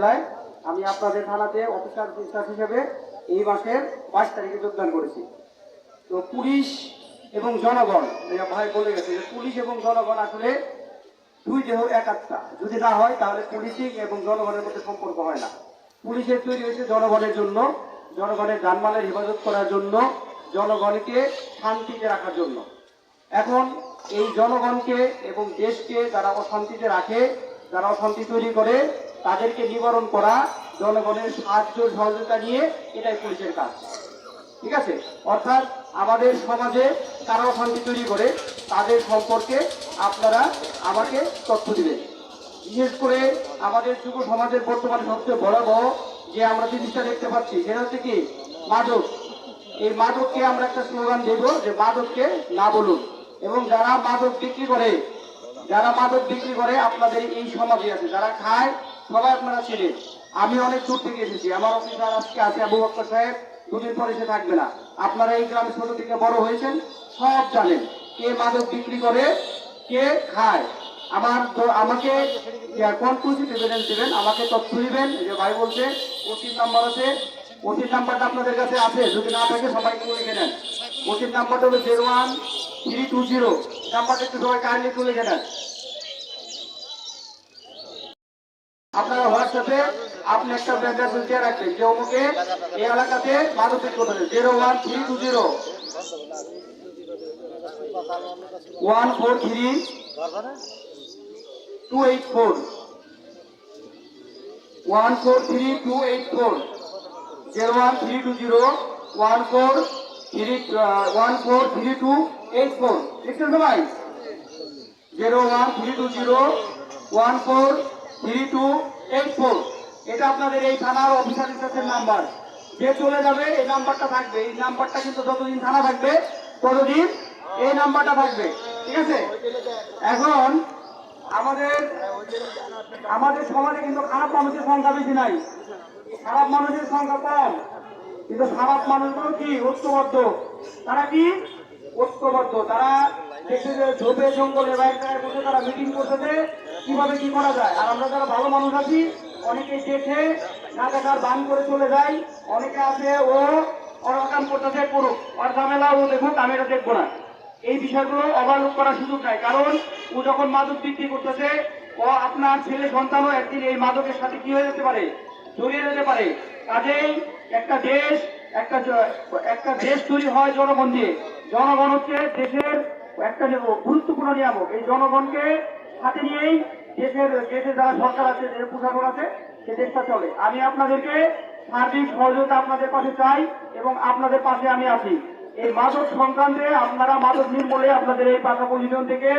উপজেলায় আমি আপনাদের থানাতে অফিসার ইনচার্জ হিসেবে এই মাসের বাইশ তারিখে যোগদান করেছি। তো পুলিশ এবং জনগণ ভাই বলে গেছে যে পুলিশ এবং জনগণ আসলে দুই দেহ এক আত্মা। যদি না হয় তাহলে পুলিশিং এবং জনগণের মধ্যে সম্পর্ক হয় না। পুলিশের তৈরি হয়েছে জনগণের জন্য, জনগণের জানমালের হেফাজত করার জন্য, জনগণকে শান্তিতে রাখার জন্য। এখন এই জনগণকে এবং দেশকে যারা অশান্তিতে রাখে, যারা অশান্তি তৈরি করে তাদেরকে নিবারণ করা, জনগণের সাহায্য সহযোগিতা নিয়ে এটাই পুলিশের কাজ। ঠিক আছে? অর্থাৎ আমাদের সমাজে কারা অশান্তি তৈরি করে, তাদের সম্পর্কে আপনারা আমাকে তথ্য দিবেন। বিশেষ করে আমাদের যুব সমাজের বর্তমানে সবচেয়ে বড় বড় যে আমরা জিনিসটা দেখতে পাচ্ছি, সেটা হচ্ছে কি? মাদক। এই মাদককে আমরা একটা স্লোগান দেব যে মাদককে না বলুন। এবং যারা মাদক বিক্রি করে, যারা মাদক বিক্রি করে, আপনাদের এই সমাজে আছে, যারা খায় সবাই আপনারা ছিলেন। আমি অনেক দূর থেকে এসেছি। আমার অফিসার আজকে আছে আবু বক্কর সাহেব। দুদিন পরে সে থাকবে না। আপনারা এই গ্রামে ছোট থেকে বড় হয়েছেন, সব জানেন কে মাদক বিক্রি করে, কে খায়। আমার আমাকে কনক্লুসিভ এভিডেন্স দেবেন, আমাকে তথ্য দিবেন। যে ভাই বলছে, ওসির নাম্বার আছে। ওসির নাম্বারটা আপনাদের কাছে আছে। যদি না থাকে সবাই একটু লিখে নেন ওসির নাম্বারটা হলো zero one three two zero নাম্বারটা একটু সবাই কাইন্ডলি তুলে নেন আপনারা হোয়াটসঅ্যাপে আপনি একটা মেসেজ দিয়ে রাখবেন। যে অমুকে এই এলাকাতে মাদক বিক্রি করতেছে zero one three two zero. One four three two eight four. One four three two eight four. Zero one three two zero. One four three one four three two eight four. লিখছেন সবাই zero one three two zero. One four three two eight four এটা আপনাদের এই থানার officer ইনচার্জের number যে চলে যাবে, এই নাম্বারটা থাকবে। এই নাম্বারটা কিন্তু যতদিন থানা থাকবে, ততদিন এই নাম্বারটা থাকবে। ঠিক আছে? এখন আমাদের আমাদের সমাজে কিন্তু খারাপ মানুষের সংখ্যা বেশি নাই। খারাপ মানুষের সংখ্যা কম। কিন্তু খারাপ মানুষগুলো কি? ঐক্যবদ্ধ। তারা কি? ঐক্যবদ্ধ। তারা দেখছে যে ঝোপে জঙ্গলে বাইরে তারা মিটিং করতেছে। কীভাবে কি করা যায়? আর আমরা যারা ভালো মানুষ আছি, অনেকে দেখে না দেখার বান করে চলে যায়, অনেকে আছে, ও অকাম করতেছে, করুক। আর ঝামেলা ও দেখুক, আমি এটা দেখব না। এই বিষয়গুলো ওভারলুক করার সুযোগ নাই। কারণ ও যখন মাদক বিক্রি করতেছে, ও আপনার ছেলে সন্তানও একদিন এই মাদকের সাথে কি হয়ে যেতে পারে? জড়িয়ে যেতে পারে। কাজেই একটা দেশ, একটা একটা দেশ তৈরি হয় জনগণ দিয়ে জনগণ হচ্ছে দেশের একটা গুরুত্বপূর্ণ নিয়ামক। এই জনগণকে সাথে নিয়েই দেশের দেশে যারা সরকার আছে যে প্রশাসন আছে সে দেশটা চলে। আমি আপনাদেরকে সার্বিক সহযোগিতা আপনাদের পাশে চাই এবং আপনাদের পাশে আমি আছি। এই মাদক সংক্রান্তে আপনারা মাদক নির্মূলে আপনাদের এই পাশাপাশি থেকে